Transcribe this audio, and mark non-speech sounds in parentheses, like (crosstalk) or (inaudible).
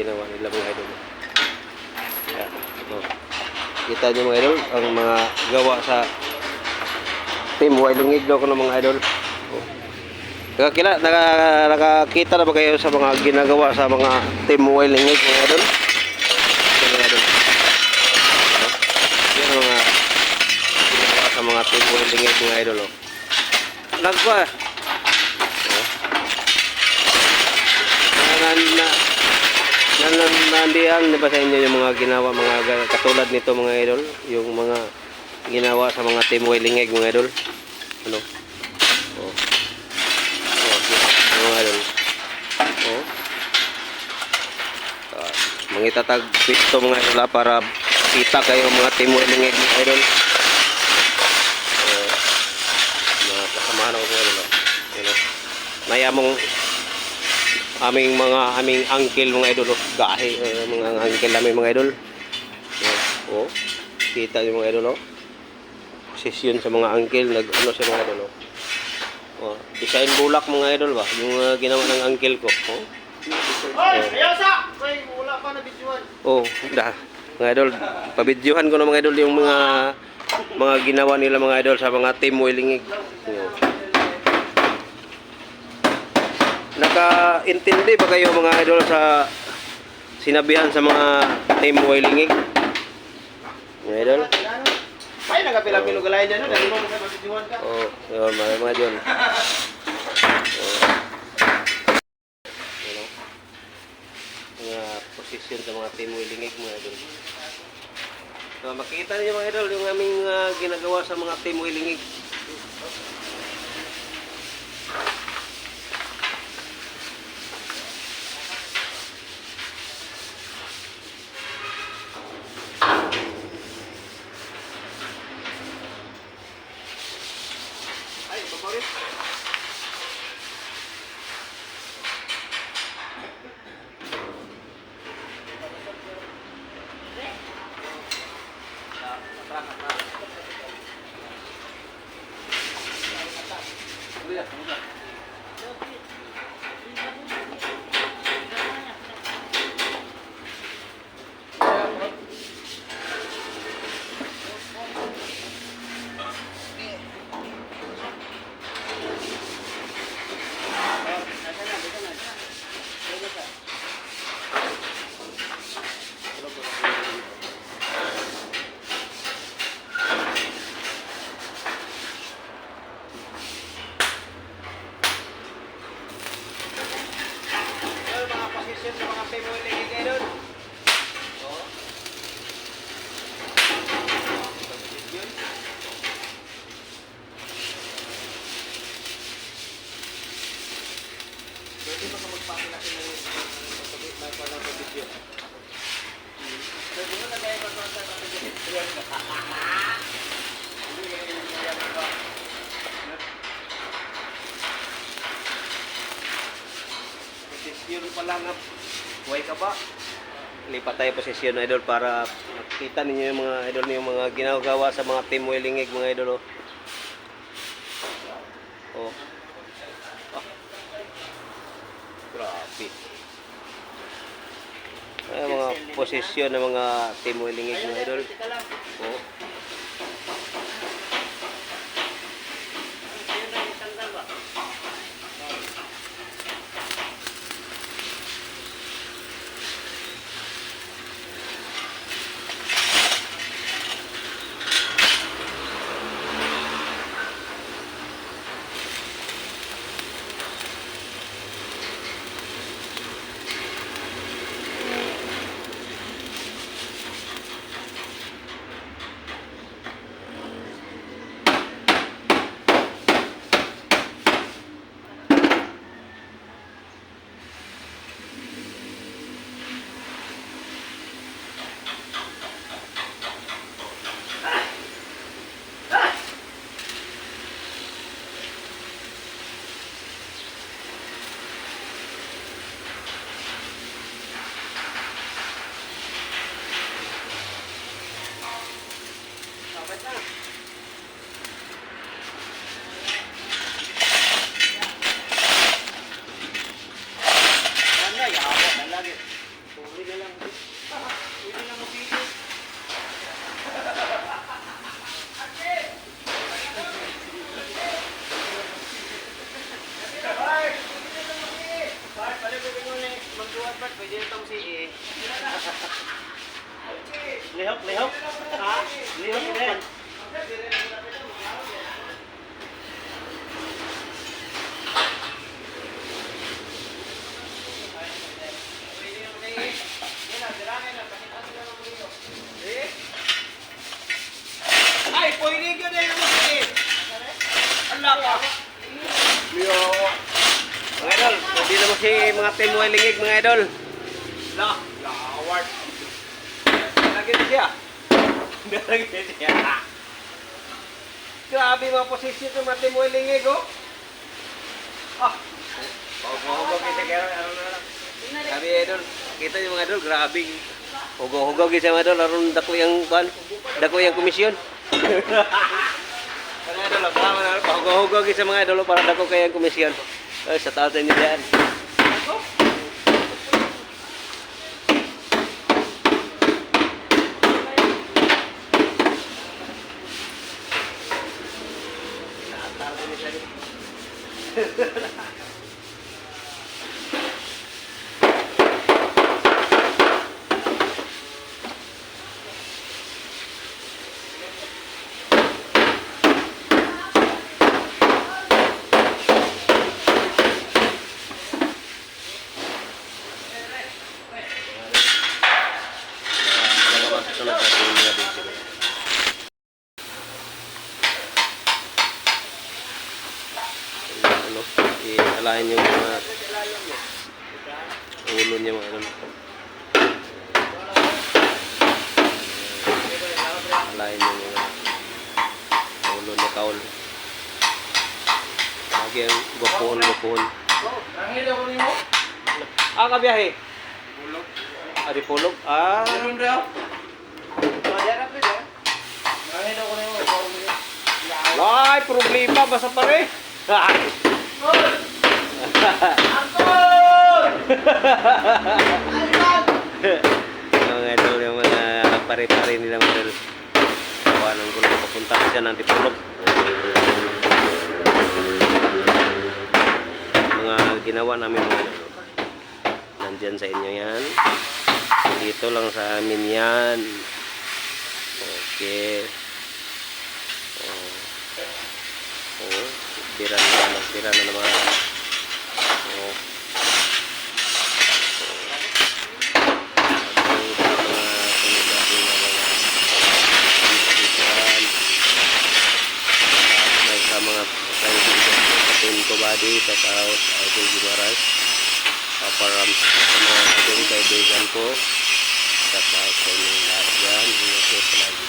ginawa nila mga idol. Kaya, oh. Kita niyo mga idol, ang mga gawa sa Team Wailungig daw ko ng mga idol. Oh. Nakakila, naka, nakakita na ba kayo sa mga ginagawa sa mga Team Wailungig mga idol? Mga idol. Oh. Yan mga ginagawa sa mga Team mga idol. Oh. Nagpa. Oh. Na, na, nandiyan di ba sa inyo yung mga ginawa mga ga- katulad nito mga idol? Yung mga ginawa sa mga team Wailingeg mga idol? Ano? Oh. Oh mga idol. Oh. Ah, mangitatag pito mga idol ah, para kita kayo mga team Wailingeg mga idol. Oh. Mga kasamahan ako mga idol ah. Yun, oh. Nayamong aming mga aming uncle mga idol oh. gahi eh, mga uncle namin mga idol oh, oh. kita yung mga idol oh. session sa mga uncle nag ano sa mga idol oh. oh. design bulak mga idol ba yung uh, ginawa ng uncle ko oh. Hoy, ayaw sa! Hoy, wala pa na videoan. oh da mga idol pabidyohan ko na mga idol yung mga mga ginawa nila mga idol sa mga team wheelingig oh. Nakaintindi ba kayo mga idol sa sinabihan sa mga team wheelingig? Mga idol? Ay, nagapila-pilo galay dyan. Dahil mo sa videoan ka. Oo, oh, yun, mga mga idol. Oh. Oh. Mga posisyon sa mga team wheelingig mga idol. So, makita niyo mga idol yung aming ah, ginagawa sa mga team wheelingig. Posisyon pa lang ah. Buhay ka ba? Lipat tayo posisyon idol para makita ninyo yung mga idol yung mga ginagawa sa mga team wheelingig mga idol oh. Oh. Ah. Grabe. Ay, mga posisyon ng mga team wheelingig mga idol. Oh. Lihok, lihok. Ha? Lihok din. Ay, pwede ko na yung mga Allah ka. Yo. Mga idol, pwede naman si mga Team Oil Lingig mga idol. La, lawart. Lagi na siya. Lagi na siya. Grabe mga posisyon ng mga timoy lingig, oh. Ah. Bago-bago kita kaya, ano. Sabi idol, kita yung mga idol, grabe. Hugaw-hugaw gisa mga idol, aron dako yung kan, dako yung komisyon. (laughs) Mga idol, pahugaw-hugaw gisa mga idol para dako kaya yung komisyon. Ay, sa taas diyan. Mga (laughs) i-alahin yung mga ulo niya mga ano. Alahin yung mga ulo niya kaul. Lagi ang ni mo? Ah, kabiyahe. Bulog. Ah, di pulog. Ah, Ano daw? Majarap rin, eh. Nangil ako ni mo. Ay, problema basta pare. Mga idol yung mga pare-pare nila mga idol. Gawa ng gulo papunta siya ng Dipolog. Mga ginawa namin mga idol. Nandyan sa inyo yan. Dito lang sa amin yan. Okay. Oh. Oh, tira na naman, na naman. Kobadi, sa Taos, Idol Gimaras. Paparam sa mga kaibigan ko. Sa Taos sa inyong lahat yan. Ingat dyan.